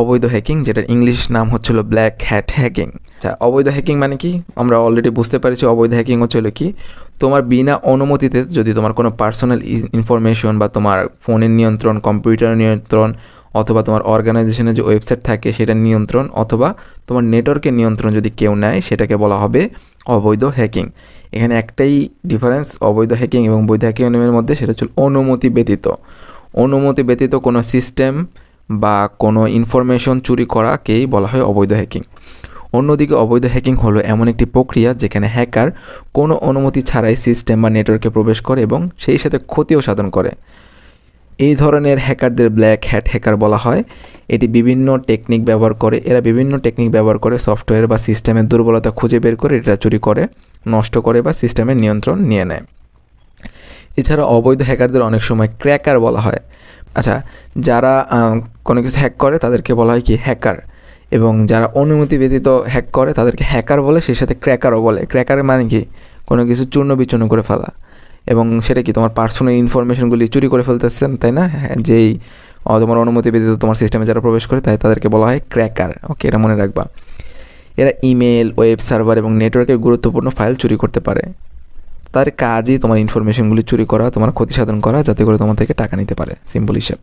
অবৈধ হ্যাকিং যেটার ইংলিশ নাম হচ্ছিল ব্ল্যাক হ্যাট হ্যাকিং আচ্ছা অবৈধ হ্যাকিং মানে কি? আমরা অলরেডি বুঝতে পেরেছি অবৈধ হ্যাকিং হচ্ছে হলো কি? তোমার বিনা অনুমতিতে যদি তোমার কোনো পার্সোনাল ইনফরমেশন বা তোমার ফোনের নিয়ন্ত্রণ কম্পিউটার নিয়ন্ত্রণ, অথবা তোমার অর্গানাইজেশনের যে ওয়েবসাইট থাকে সেটার নিয়ন্ত্রণ, অথবা তোমার নেটওয়ার্কের নিয়ন্ত্রণ যদি কেউ নেয়, সেটাকে বলা হবে অবৈধ হ্যাকিং এখানে একটাই ডিফারেন্স অবৈধ হ্যাকিং এবং বৈধ হ্যাকিংয়ের মধ্যে, সেটা হচ্ছে অনুমতি ব্যতীত। অনুমতি ব্যতীত কোনো সিস্টেম বা কোনো ইনফরমেশন চুরি করাকেই বলা হয় অবৈধ হ্যাকিং অন্যদিকে অবৈধ হ্যাকিং হলো এমন একটি প্রক্রিয়া যেখানে হ্যাকার কোনো অনুমতি ছাড়াই সিস্টেম বা নেটওয়ার্কে প্রবেশ করে এবং সেই সাথে ক্ষতিও সাধন করে। এই ধরনের হ্যাকারদের ব্ল্যাক হ্যাট হ্যাকার বলা হয়। এটি বিভিন্ন টেকনিক ব্যবহার করে। এরা বিভিন্ন টেকনিক ব্যবহার করে সফটওয়্যার বা সিস্টেমের দুর্বলতা খুঁজে বের করে, এটা চুরি করে, নষ্ট করে বা সিস্টেমের নিয়ন্ত্রণ নিয়ে নেয়। এছাড়া অবৈধ হ্যাকারদের অনেক সময় ক্র্যাকার বলা হয়। আচ্ছা যারা কোনো কিছু হ্যাক করে তাদেরকে বলা হয় কি হ্যাকার এবং যারা অনুমতি ব্যতীত হ্যাক করে তাদেরকে হ্যাকার বলে সেই সাথে ক্র্যাকারও বলে। ক্র্যাকারের মানে কি? কোনো কিছু চূর্ণ বিচূর্ণ করে ফেলা। এবং সেটা কি তোমার পার্সোনাল ইনফরমেশনগুলি চুরি করে ফেলতেছেন তাই না? হ্যাঁ, যেই তোমার অনুমতি ব্যতীত তোমার সিস্টেমে যারা প্রবেশ করে তাই তাদেরকে বলা হয় ক্র্যাকার ওকে এটা মনে রাখবা। এরা ইমেল ওয়েব সার্ভার এবং নেটওয়ার্কের গুরুত্বপূর্ণ ফাইল চুরি করতে পারে। তার কাজই তোমার ইনফরমেশনগুলি চুরি করা তোমার ক্ষতি সাধন করা যাতে করে তোমার থেকে টাকা নিতে পারে। সিম্পল হিসাব।